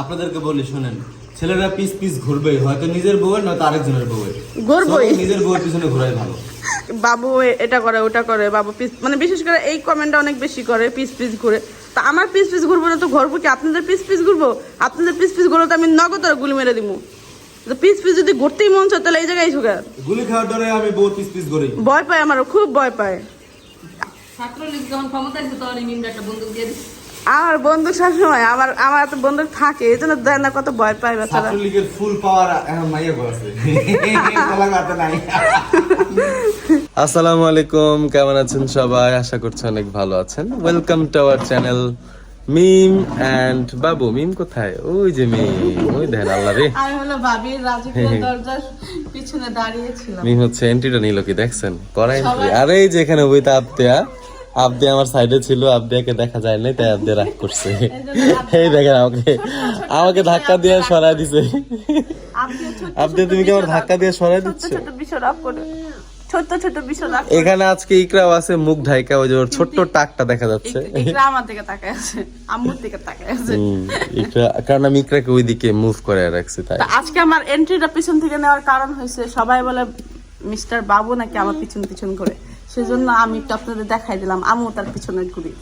আপনাদেরকে বলি শুনেন ছেলেরা পিস পিস ঘুরবে হয়তো নিজের বউয়ের নয়তো আরেকজনের বউয়ের। ঘুরবোই। নিজের বউয়ের পিছনে ঘোরাই ভালো। বাবু এটা করে ওটা করে বাবু পিস মানে বিশেষ করে এই কমেন্টটা অনেক বেশি করে পিস পিস ঘুরে। তা আমার পিস পিস ঘুরবো না তো ঘুরবো কি? আপনাদের পিস পিস ঘুরবো? আপনাদের পিস পিস ঘুরবো তো আমি নগদ আর গুলি মেরে দিব। তো পিস পিস যদি ঘুরতেই মন চায় তাহলে এই জায়গায় সুগা গুলি খাওয়ার ডরে আমি বউর পিস পিস ঘুরি। ভয় পায় আমার খুব ভয় পায়। ছাত্রলীগ যখন ক্ষমতা ছিল তখন একটা বন্দুক দিয়ে দিচ্ছে। আমার বন্ধু সবসময় আমার আমার এত বন্ধু থাকে এই জন্য দেয় না কত ভয় পায় বেচারা। ছাত্রলীগের ফুল পাওয়ার মাইয়া আছে নাই। আসসালামু আলাইকুম কেমন আছেন সবাই? আশা করছি অনেক ভালো আছেন। Welcome to our channel Mim and Babu Mim কোথায়? ওই যে মিম ওই দেখেন আল্লাহ রে। আমি হলো ভাবির রাজকীয় দরজার পিছনে দাঁড়িয়েছিলাম। মিম হচ্ছে এন্ট্রিটা নিল কি দেখছেন? করা এন্ট্রি আরে এই যে এখানে বইতে আবদিয়া আবদিয়া আমার সাইডে ছিল আবদিয়াকে দেখা যায় নাই তাই আবদিয়া রাগ করছে। এই দেখেন আমাকে আমাকে। ধাক্কা দিয়ে সরাই দিছে। আবদিয়া তুমি কি আমার ধাক্কা দিয়ে সরাই দিচ্ছ? ছোট ছোট বিষয় এখানে আজকে ইকরাও আছে মুখ ঢাইকা ওই যে ওর ছোট্ট টাকটা দেখা যাচ্ছে। ইকরা আমার দিকে তাকায় আছে আম্মুর দিকে তাকায় আছে। ইকরা কারণ আমি ইকরাকে ওইদিকে মুভ করে রাখছি তাই। আজকে আমার এন্ট্রিটা পিছন থেকে নেওয়ার কারণ হয়েছে সবাই বলে মিস্টার বাবু নাকি আমার পিছন পিছন করে? সেজন্য আমি একটু আপনাদের দেখাই দিলাম। আমিও তার পিছনে ঘুরি।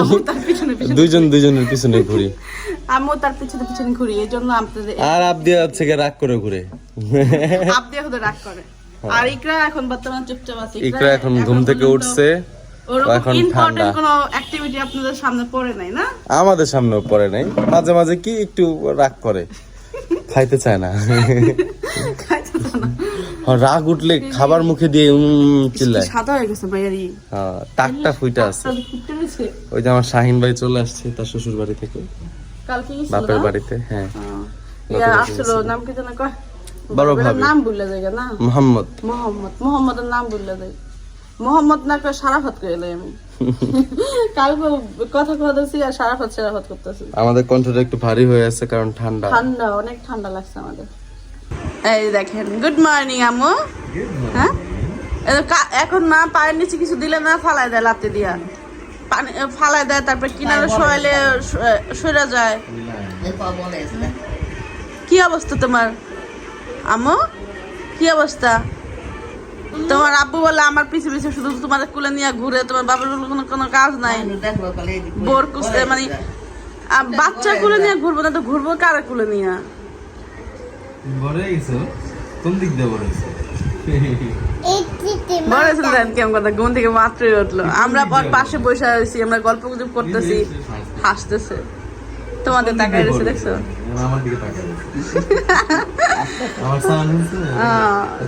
আমিও তার পিছনে পিছনে দুইজন দুইজনের পিছনে ঘুরি। আমিও তার পিছনে পিছনে ঘুরি এই জন্য আপনাদের আর আবদিয়া হচ্ছে গিয়ে রাগ করে ঘুরে। আপ দিয়ে ওদের রাগ করে। আর ইকরা এখন বর্তমানে চুপচাপ আছে। ইকরা এখন ঘুম থেকে উঠছে। এখন ঠান্ডা। কোনো অ্যাক্টিভিটি আপনাদের সামনে পড়ে নাই না? আমাদের সামনেও পড়ে নাই। মাঝে মাঝে কি একটু রাগ করে। খাইতে চায় না। খাইতে তো না। আর রাগ উঠলে খাবার মুখে দিয়ে চিল্লায়। সাদা হয়ে গেছে ভাইয়ারি হ্যাঁ, টাকটা ফুইটা আছে। ওই যে আমার শাহিন ভাই চলে আসছে তার শ্বশুর বাড়ি থেকে। কালকে বাপের বাড়িতে হ্যাঁ। হ্যাঁ। আসলো নাম কি কয়? বড় ভাবি। নাম ভুলে যায় না? মোহাম্মদ। মোহাম্মদ মোহাম্মদের নাম ভুলে যায়। মোহাম্মদ না কয় সারাফত এলাই আমি। কালকে কথা আর সারাফত সারাফত করতেছি। আমাদের কণ্ঠটা একটু ভারী হয়ে আছে কারণ ঠান্ডা। ঠান্ডা অনেক ঠান্ডা লাগছে আমাদের। এই দেখেন গুড মর্নিং আম্মু। হ্যাঁ? এখন না পায়ের নিচে কিছু দিলে না ফালাই দেয় লাতে দিয়া। পানি ফালাই দেয় তারপর কিনারে শোয়াইলে সরে যায়। কি অবস্থা তোমার? আম্মু কি অবস্থা? তোমার আব্বু বলে আমার পিছে পিছে শুধু তোমার কুলে নিয়ে ঘুরে তোমার বাবার কোনো কোনো কাজ নাই। বোর কুস্তে মানে বাচ্চা কুলে নিয়ে ঘুরবো না তো ঘুরবো কারে কুলে নিয়ে? বড় গেছো কোন দিক দিয়ে বড় গেছো বলেছেন কথা? ঘুম থেকে মাত্রই উঠল। আমরা পর পাশে বসে আছি আমরা গল্প গুজব করতেছি। হাসতেছে। তোমাদের রয়েছে দেখছ?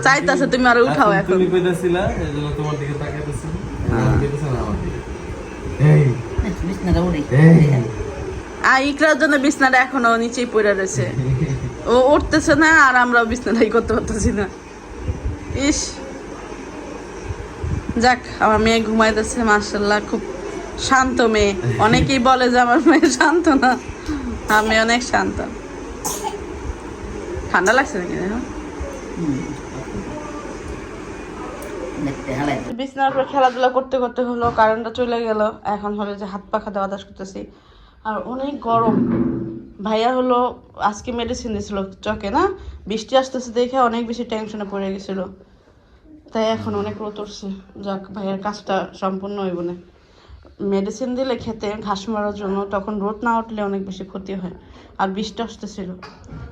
চাইতাছে তুমি আর উঠাও এখন তুমি কইতাছিলা এজন্য তোমার দিকে তাকাইতেছি আর ইকরার জন্য বিছনাটা এখনও নিচেই পড়ে রয়েছে। ও উঠতেছে না আর আমরাও বিছনাটাই করতে পারতেছি না। ইস। যাক, আমার মেয়ে ঘুমাইতেছে মার্শাল্লাহ খুব শান্ত মেয়ে। অনেকেই বলে যে আমার মেয়ে শান্ত না। আমি অনেক শান্ত। ঠান্ডা লাগছে নাকি? বিছানার উপর খেলাধুলা করতে করতে হলো, কারেন্টটা চলে গেল। এখন হলো যে হাত পাখা দেওয়া দাস করতেছি। আর অনেক গরম। ভাইয়া হলো আজকে মেডিসিন দিয়েছিল চকে না বৃষ্টি আসতেছে দেখে অনেক বেশি টেনশনে পড়ে গেছিল। তাই এখন অনেক রোদ উঠছে। যাক ভাইয়ের কাজটা সম্পূর্ণ হইব না। মেডিসিন দিলে খেতে ঘাস মারার জন্য তখন রোদ না উঠলে অনেক বেশি ক্ষতি হয়। আর বৃষ্টি আসতেছিল।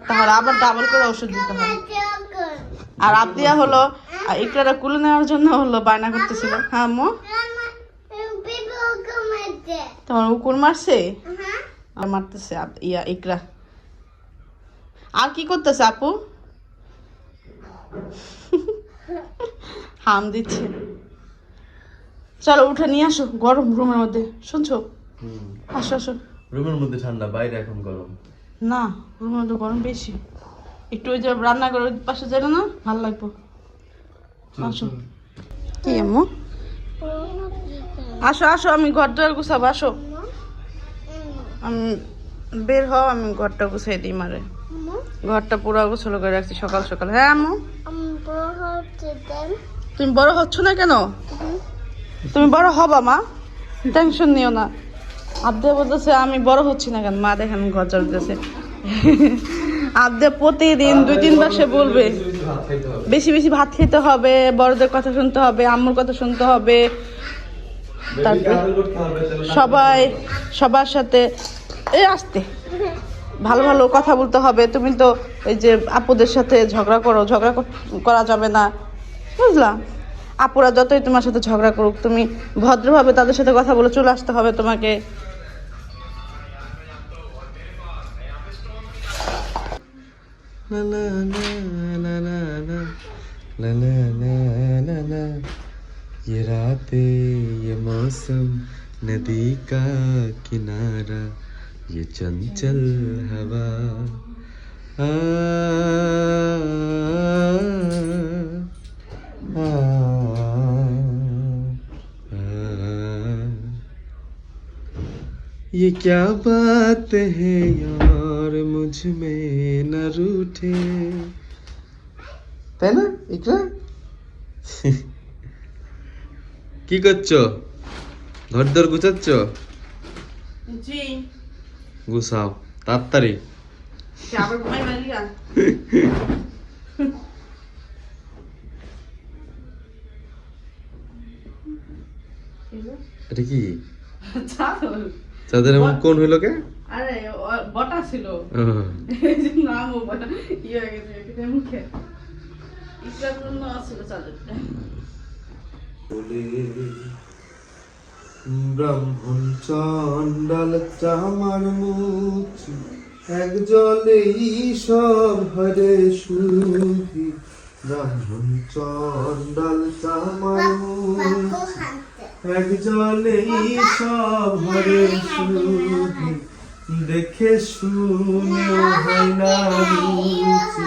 তাহলে আবার ডাবল করে ওষুধ দিতে হয় আর আবদিয়া হলো ইকরারা কুলে নেওয়ার জন্য হলো বায়না করতেছিল। হ্যাঁ মো তোমার উকুর মারছে? আর মারতেছে ইয়া ইকরা। আর কি করতেছে আপু? হাম দিচ্ছে। চলো উঠে নিয়ে আসো গরম রুমের মধ্যে। শুনছো? আসো আসো। রুমের মধ্যে ঠান্ডা বাইরে এখন গরম। না রুমের মধ্যে গরম বেশি। একটু ওই যে রান্না করে ওই পাশে যাবে না ভালো লাগবো। আসো। কি আম্মু? আসো আসো আমি ঘর দুয়ার গুছাবো আসো। আমি বের হও আমি ঘরটা গুছাই দিই মারে। ঘরটা পুরো গোছলো করে রাখছি সকাল সকাল। হ্যাঁ আম্মু? তুমি বড় হচ্ছ না কেন? তুমি বড় হবা মা। টেনশন নিও না। আব্দে বলতেছে আমি বড় হচ্ছি না কেন? মা দেখেন ঘর চলতেছে আব্দে প্রতিদিন দুই তিনবার সে বলবে বেশি বেশি ভাত খেতে হবে বড়দের কথা শুনতে হবে আম্মুর কথা শুনতে হবে। তারপরে সবাই সবার সাথে এই আসতে ভালো ভালো কথা বলতে হবে তুমি তো এই যে আপুদের সাথে ঝগড়া করো ঝগড়া করা যাবে না বুঝলাম আপুরা যতই তোমার সাথে ঝগড়া করুক তুমি ভদ্রভাবে তাদের সাথে কথা বলে চলে আসতে হবে তোমাকে la la la la la la la la la ये रातें ये मौसम नदी का किनारा ये चंचल हवा आ, ये क्या बात है यार मुझमें न रूठे पहला ना इकरा কি করছ? দর গুছাচ্ছ? জি গুছাও তাড়াতাড়ি। আবার ঘুমাই বাড়িয়া এটা কি? চাদর। চাঁদের এমন কোন হইল কে? আরে বটা ছিল। নাম ও বটা ই হয়ে গেছে মুখে। ইসলাম জন্য চাদরটা। ব্রাহ্মণ চণ্ডাল চামার মুচি এক জলেই সব হরে সুধি ব্রাহ্মণ চণ্ডাল চামার মুচি এক জলেই সব হরে সুধি দেখে শুনে হয় না রুচি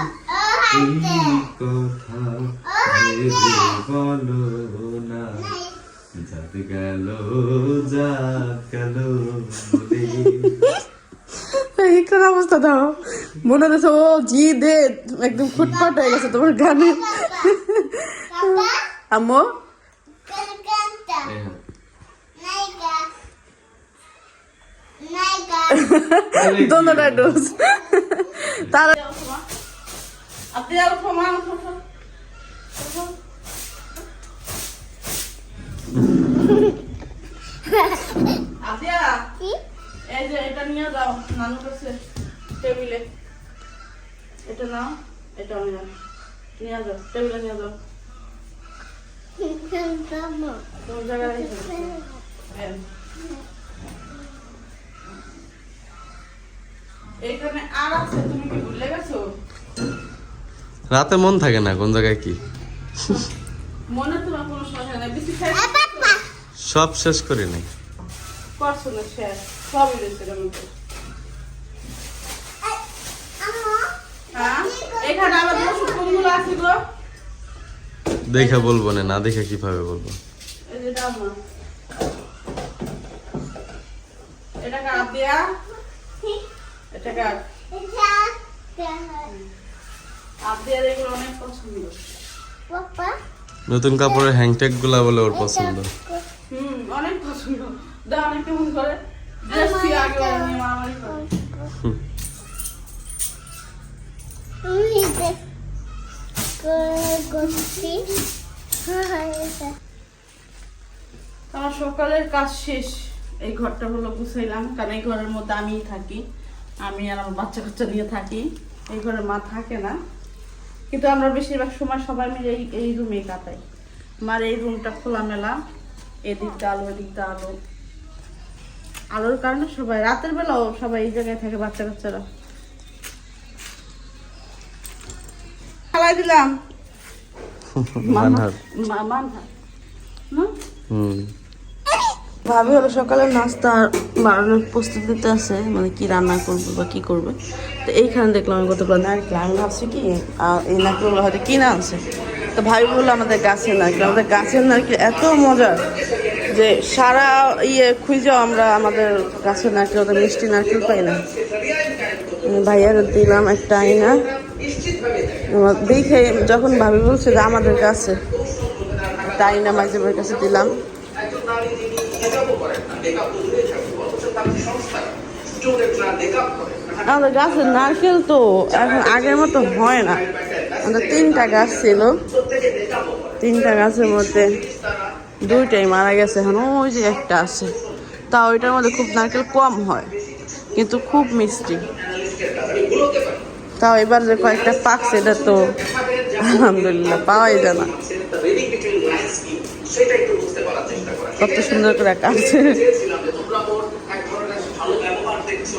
এই কথা ভেবে বলো না যাত গেল। অবস্থা দাও মনে হচ্ছে ও জি দে একদম ফুটফাট হয়ে গেছে তোমার গানে আম্মু হ্যাঁ। দোনোটা ডোজ তারা আপনি আর উঠো মা উঠো উঠো। উঠো। আতিয়া, এই যে এটা নিয়ে যাও নানু কাছে টেবিলে। এটা নাও এটা নিয়ে যাও নিয়ে যাও টেবিলে নিয়ে যাও। তোমার জায়গায় এই। এইখানে আর আছে তুমি কি ভুলে গেছো? রাতে মন থাকে না কোন জায়গায় কি? মনে তোমার কোনো সমস্যা নেই। বেশি সব শেষ করি নাই। করছ না শেষ সবই রয়েছে এর মধ্যে হ্যাঁ এখানে আবার ওষুধ কোনগুলো আছে গো? দেখে বলব না না দেখে কীভাবে বলব? এটা দিয়া? এটা নতুন কাপড়ের হ্যাংটেকগুলা বলে ওর পছন্দ। হুম অনেক পছন্দ। অনেক কেমন করে? আগে আমার সকালের কাজ শেষ। এই ঘরটা হলো গুছাইলাম, কারণ এই ঘরের মধ্যে আমিই থাকি। আমি আর আমার বাচ্চা কাচ্চা নিয়ে থাকি। এই ঘরে মা থাকে না। কিন্তু আমরা বেশিরভাগ সময় সবাই মিলে এই এই রুমে কাটাই। আমার এই রুমটা খোলামেলা। এদিকটা আলো এদিকটা আলো। আলোর কারণে সবাই রাতের বেলাও সবাই এই জায়গায় থাকে, বাচ্চা কাচ্চারা। খালাই দিলাম। ভাবি হলো সকালে নাস্তা বানানোর প্রস্তুতিতে আছে মানে কি রান্না করবে বা কি করবে। তো এইখানে দেখলাম আমি কতগুলো নারকেল আমি ভাবছি কি এই নারকেলগুলো হয়তো কিনে আনছে। তো ভাই বলল আমাদের গাছের নারকেল আমাদের গাছের নারকেল এত মজার যে সারা ইয়ে খুঁজেও আমরা আমাদের গাছের নারকেল মিষ্টি নারকেল পাই না। ভাইয়ার দিলাম একটা আমার দেখে যখন ভাবি বলছে যে আমাদের কাছে তাই না মাঝে কাছে দিলাম। আমাদের গাছের নারকেল তো এখন আগের মতো হয় না। আমাদের তিনটা গাছ ছিল। তিনটা গাছের মধ্যে দুইটাই মারা গেছে এখন, ওই যে একটা আছে। তা ওইটার মধ্যে খুব নারকেল কম হয়, কিন্তু খুব মিষ্টি। তাও এবার যে কয়েকটা পাকছে এটা তো আলহামদুলিল্লাহ পাওয়াই যায় না কত সুন্দর করে কাটছে তোমরা ওর এক ধরনের ভালো ব্যবহার দেখছ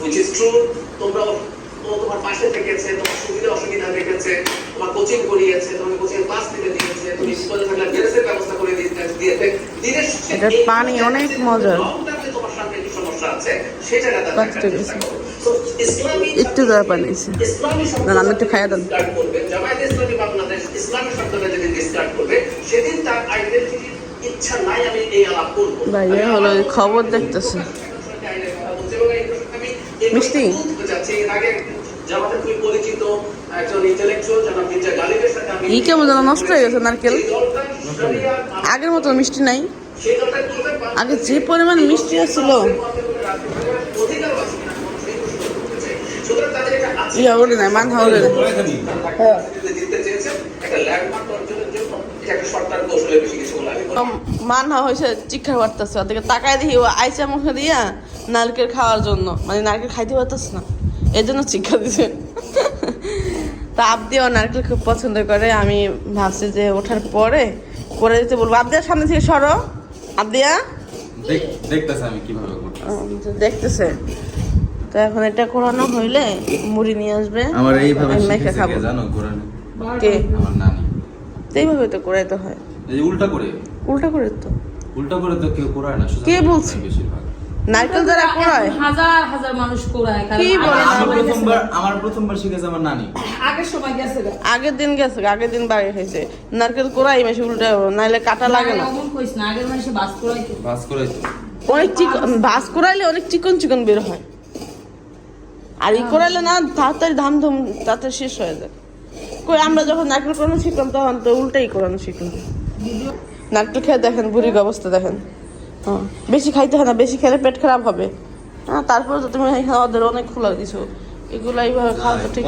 which is true তোমরা ওর- ও তোমার পাশে থেকেছে তোমার সুবিধা অসুবিধা দেখেছে তোমার কোচিং করিয়েছে তোমাকে কোচিং ক্লাস দিতে দিয়েছে তুমি স্কুলে থাকলে ড্রেসের ব্যবস্থা করে দিয়েছে দিনের শেষে পানি অনেক মজার। তোমার সামনে কি সমস্যা আছে সেটা। চেষ্টা করো একটু দেওয়া পানিছে না, আমি একটু খাইয়ে দেন। ভাইয়া হলো খবর দেখতেছে। মিষ্টি? ই কেমন যেন নষ্ট হয়ে গেছে নারকেল। আগের মতো মিষ্টি নাই। আগে যে পরিমাণ মিষ্টি ছিল ইয়া ওরে নাই মান নাই। মান হা হয়েছে চিক্ষা পারতেছে ওদিকে তাকায় দেখি ও আইসা মুখে দিয়া নারকেল খাওয়ার জন্য। মানে নারকেল খাইতে পারতেছে না এই জন্য শিক্ষা দিছে। তা আবদিও নারকেল খুব পছন্দ করে আমি ভাবছি যে ওঠার পরে করে দিতে বলব। আবদিয়া সামনে থেকে সরো। আবদিয়া? দেখতেছে আমি কীভাবে দেখতেছে। তো এখন এটা করানো হইলে মুড়ি নিয়ে আসবে। আমার এইভাবে মেখে খাব। জানো ঘোরানো কে? আমার নানি। তো এইভাবে তো করাইতে হয়। এই উল্টা করে? উল্টা করে তো। উল্টা করে তো কেউ করায় না কে বলছে? নারকেল দ্বারা করায়? হাজার হাজার মানুষ কোরায় কি বলে? আমার প্রথমবার আমার প্রথমবার শিখেছে আমার নানি। আগের সময় গেছে আগের দিন গেছে আগের দিন বাড়ি হয়েছে। নারকেল কোরাই মেশে উল্টা নাইলে কাটা লাগে না। অমন কইস না আগের মানুষে বাস করাইতো। বাস করে তো অনেক চিকন ভাস করাইলে অনেক চিকন চিকন বের হয়। আর ই করাইলে না তাড়াতাড়ি ধাম ধুম তাড়াতাড়ি শেষ হয়ে যায়। কই আমরা যখন নারকেল করানো শিখলাম তখন তো উল্টাই করানো শিখলাম। নারকেল খেয়ে দেখেন বুড়ির অবস্থা দেখেন। হ্যাঁ বেশি খাইতে হয় না বেশি খেলে পেট খারাপ হবে। হ্যাঁ তারপরে তো তুমি এখানে ওদের অনেক খোলা দিছো এগুলো এইভাবে খাওয়া তো ঠিক।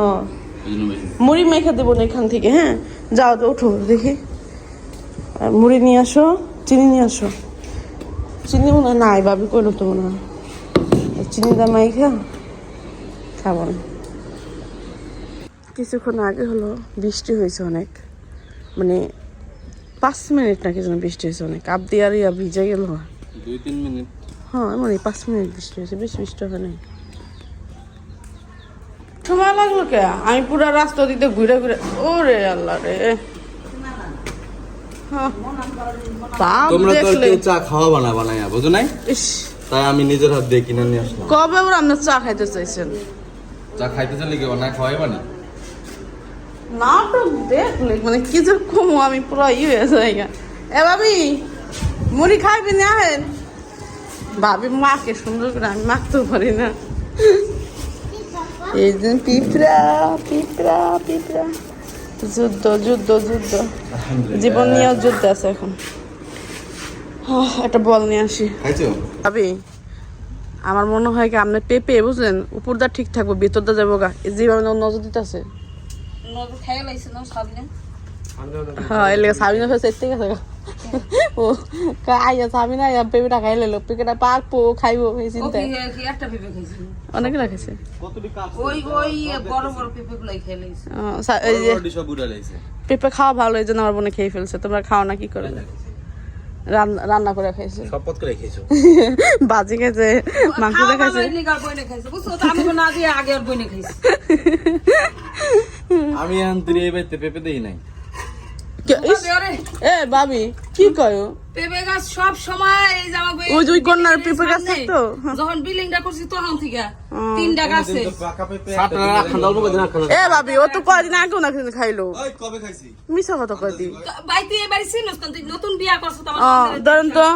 ও বেশি। মুড়ি মেখে দেবো না এখান থেকে হ্যাঁ? যাও তো ওঠো দেখি। আর মুড়ি নিয়ে আসো চিনি নিয়ে আসো। চিনি মনে হয় নাই ভাবি কইলো তো মনে হয়। এই চিনি দা মাইখা। খাব। না কিছুক্ষণ আগে হলো বৃষ্টি হয়েছে অনেক। মানে পাঁচ মিনিট নাকি যেন বৃষ্টি হয়েছে অনেক। আপ দিয়ে আর ইয়া ভিজে গেল। দুই তিন মিনিট। হ্যাঁ মানে পাঁচ মিনিট বৃষ্টি হয়েছে। বেশি বৃষ্টি হয় নাই। সময় লাগল কে? আমি পুরো রাস্তা দিতে ঘুরে ঘুরে ওরে আল্লাহ রে। হ্যাঁ। তোমরা তো চা খাওয়া বানা বানাই বুঝো নাই? ইস, তাই আমি নিজের হাত দিয়ে কিনে নিয়ে আসলাম। কবে ওরা আপনার চা খাইতে চাইছেন? চা খাইতে চাইলে কি বানায় খাওয়াই বানি নাটক দেখলে মানে কি যে কমু আমি পুরো ই হয়ে যাই এ ভাবি মুড়ি খাইবি না আহেন ভাবি মাকে সুন্দর করে আমি মাখতেও পারি না। এই যে পিঁপড়া পিঁপড়া পিঁপড়া। যুদ্ধ যুদ্ধ যুদ্ধ। জীবন নিয়েও যুদ্ধ আছে এখন। একটা বল নিয়ে আসি। ভাবি আমার মনে হয় কি আপনার পেঁপে বুঝলেন? উপরটা ঠিক থাকব ভিতরটা যাব গা। এই যেভাবে নজর দিতে আছে নজর খেয়ে লাইছে না সামনে হ্যাঁ এলে সাবিনা ফেসে এতে গেছে ও আইয়া সাবিনা আইয়া পেঁপেটা খাই লেলো পেঁপেটা পাকবো খাইবো এই চিন্তা কি কি একটা পেঁপে খাইছিল অনেক রাখেছে। ওই ওই বড় বড় পেঁপে খাওয়া ভালো এই জন্য আমার বোনে খেয়ে ফেলছে। তোমরা খাও না কি করে রান্না রান্না করে খাইছে। পদ করে খাইছো বাজি খাইছে। মাংস বাবা নিগার বইনে খাইছে বুঝছ? তো আমি তো না দিয়ে আগে আর বইনে খাইছি। আমি আন্তরি এই বাড়িতে পেঁপে দেই নাই। এ ভাবি কি কয়? পেঁপে গাছ সব সময় এই আমাকে ওই যে ওই কন্যার পেঁপে গাছ থাকতো? যখন বিল্ডিংটা করছি তখন থেকে তিনটা গাছে। এ ভাবি ও তো কয়দিন আগেও না কিন্তু খাইলো। খাইছি? মিশা কথা কয় দি। তো ভাই তুই এবারে চিনস তুই নতুন বিয়া করছ তো ধরেন তো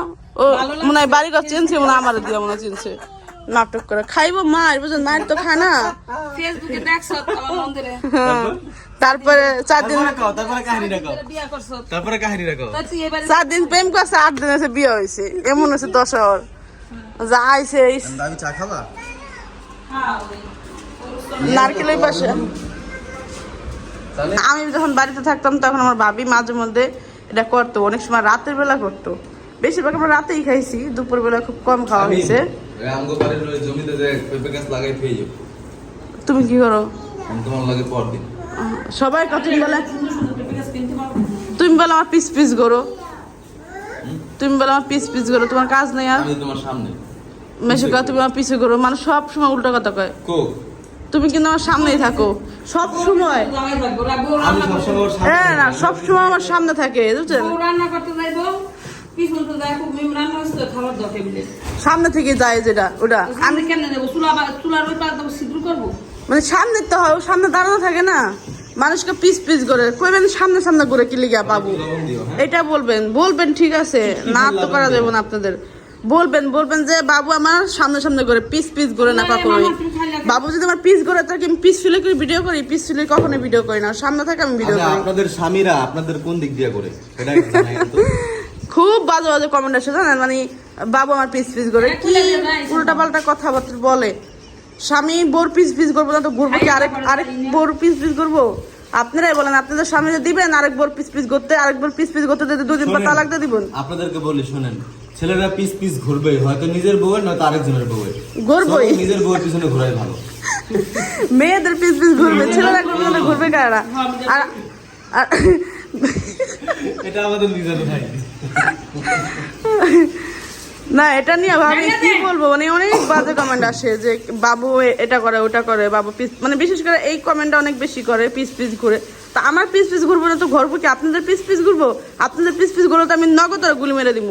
ও মনে হয় বাড়ি ঘর চিনছে মনে হয় আমার দিয়ে মনে হয় চিনছে। নাটক করে। খাইবো মার বুঝলেন মায়ের তো খায় না। ফেসবুকে দেখছ আমার মন্দিরে তারপরে চার দিন তারপরে তুই এবারে চার দিন প্রেম করছে আট দিন এসে বিয়ে হয়েছে। এমন হচ্ছে দশর যা আইছে চা খাবা? নারকেলের পাশে। আমি যখন বাড়িতে থাকতাম তখন আমার ভাবি মাঝে মধ্যে এটা করতো। অনেক সময় রাতের বেলা করতো। বেশিরভাগ আমরা রাতেই খাইছি দুপুর বেলা খুব কম খাওয়া হয়েছে। তুমি কি করো? তোমার লাগে পর দিন সবাই কত বলে তুমি বলো আমার পিস পিস করো তুমি বলো আমার পিস পিস করো তোমার কাজ নেই আর? আমি তোমার সামনে। মেশো কথা তুমি আমার পিছে করো মানে সব সময় উল্টো কথা কয়। তুমি কিন্তু আমার সামনেই থাকো। সব সময়। হ্যাঁ না সব সময় আমার সামনে থাকে বুঝছেন? রান্না করতে যাইবো সামনে থেকে যায় যেটা ওটা। আমি কেন চুলা চুলার ওই পাশ দেবো সিদ্ধ করব? মানে সামনে তো হয় সামনে দাঁড়ানো থাকে না। মানুষকে পিস পিস করে। কইবেন সামনে সামনে করে কি লিগা বাবু এটা বলবেন। বলবেন ঠিক আছে। না তো করা যাবে না আপনাদের। বলবেন বলবেন যে বাবু আমার সামনে সামনে করে পিস পিস করে না কখনোই বাবু যদি আমার পিস করে থাকে আমি পিস ফিলে করে ভিডিও করি? পিস ফিলে কখনো ভিডিও করি না। সামনে থাকে আমি ভিডিও আচ্ছা, করি। আপনাদের স্বামীরা আপনাদের কোন দিক দিয়ে করে এটা। খুব বাজে বাজে কমেন্ট আসে জানেন? মানে বাবু আমার পিস পিস করে কি উল্টা পাল্টা কথাবার্তা বলে? স্বামী বোর পিস পিস করব না তো ঘুরবো কি? আরেক আরেক বোর পিস পিস করব? আপনারাই বলেন আপনাদের স্বামী যে দিবেন আরেক বোর পিস পিস করতে আরেক বোর পিস পিস করতে দিতে দুদিন পর তালাক দিয়ে দিবেন। আপনাদেরকে বলি শুনেন ছেলেরা পিস পিস ঘুরবে হয়তো নিজের বউয়ের নয়তো আরেকজনের বউয়ের। ঘুরবই। নিজের বউয়ের পিছনে ঘোরাই ভালো। মেয়েদের পিস পিস ঘুরবে ছেলেরা ঘুরবে না ঘুরবে কারা? আর আর এটা আমাদের নিজের ভাই। না এটা নিয়ে ভাবি কি বলব? মানে অনেক বাজে কমেন্ট আসে যে বাবু এ- এটা করে ওটা করে বাবু পিস মানে বিশেষ করে এই কমেন্টটা অনেক বেশি করে পিস পিস ঘুরে। তা আমার পিস পিস ঘুরবো না তো ঘুরবো কি? আপনাদের পিস পিস ঘুরবো? আপনাদের পিস পিস ঘুরো তো আমি নগদ আর গুলি মেরে দিব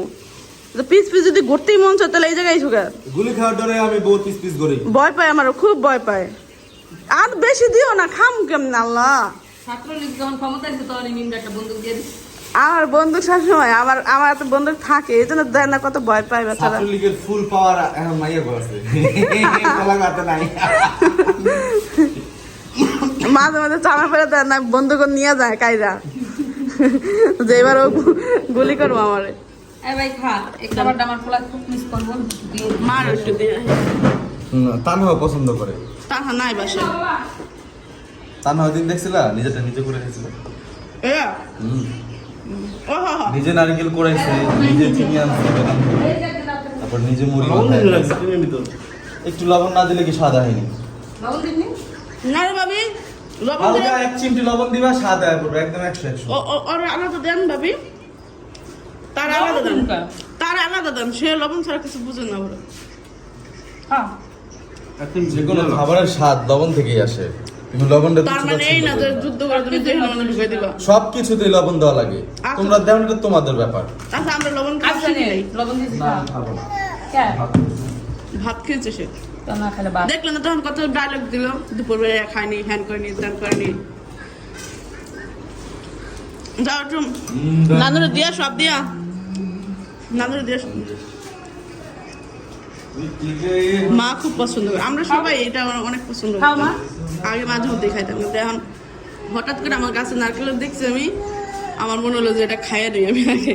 তো পিস পিস যদি ঘুরতেই মন চায় তাহলে এই জায়গায় ঢুকে গুলি খাওয়ার ডরে আমি বউ পিস পিস করি ভয় পায় আমারও খুব ভয় পায়। আর বেশি দিও না খাম কেমন আল্লাহ। ছাত্রলীগ যখন ক্ষমতা আছে তখন মিম একটা বন্দুক দিয়ে দিচ্ছে। আমার বন্দুক সবসময় আমার আমার এত বন্দুক থাকে এই জন্য দেয় না কত ভয় পায় বেচারা। ছাত্রলীগের ফুল পাওয়ার এখন মাইয়া আছে। নাই। মাঝে মাঝে চামা ফেলে দেয় না বন্দুক নিয়ে যায় কায়দা যে এবার ও গুলি করব আমারে। এ ভাই খা এই খাবারটা আমার পোলা খুব মিস করব। মার একটু দিয়ে তানহাও পছন্দ করে। নাই বাসে তানহাও দিন দেখছিলা? নিজেটা নিজে করে খাইছিল এ? ও হ হ। নিজে নারকেল করাইছে নিজে চিনি আনছে তারপর নিজে মুড়ি একটু লবণ না দিলে কি সাদা হয়নি লবণ দিবনি? না রে ভাবি লবণ এক চিমটি লবণ দিবা সাদা হয়ে পড়বে একদম একশো একশো ও ও- ওর আলাদা দেন ভাবি। তার আলাদা দেন। তার আলাদা দেন সে লবণ ছাড়া কিছু বুঝে না ওরা। হ্যাঁ। যে কোনো খাবারের স্বাদ লবণ থেকেই আসে। তুমি লবণটা তার মানে এই না যে যুদ্ধ করে তুমি দেহ মানে ঢুকে দিবা সব কিছুতেই লবণ দেওয়া লাগে। আচ্ছা। তোমরা দেও এটা তোমাদের ব্যাপার। আচ্ছা আমরা লবণ খাচ্ছি নে? ভাত। খেয়েছে সে। দেখলেন তখন কত ডায়লগ দিল। দুপুরবেলা খায়নি হ্যান করেনি ত্যান করেনি। যাও একটু নানুরে দিয়া সব দিয়া। নানুরে দিয়া সব মা খুব পছন্দ করে। আমরা সবাই এটা অনেক পছন্দ। মা। আগে মাঝে মধ্যে খাইতাম, কিন্তু এখন হঠাৎ করে আমার কাছে নারকেলের দেখছি আমি, আমার মনে হলো যে এটা খাইয়া নিই আমি আগে।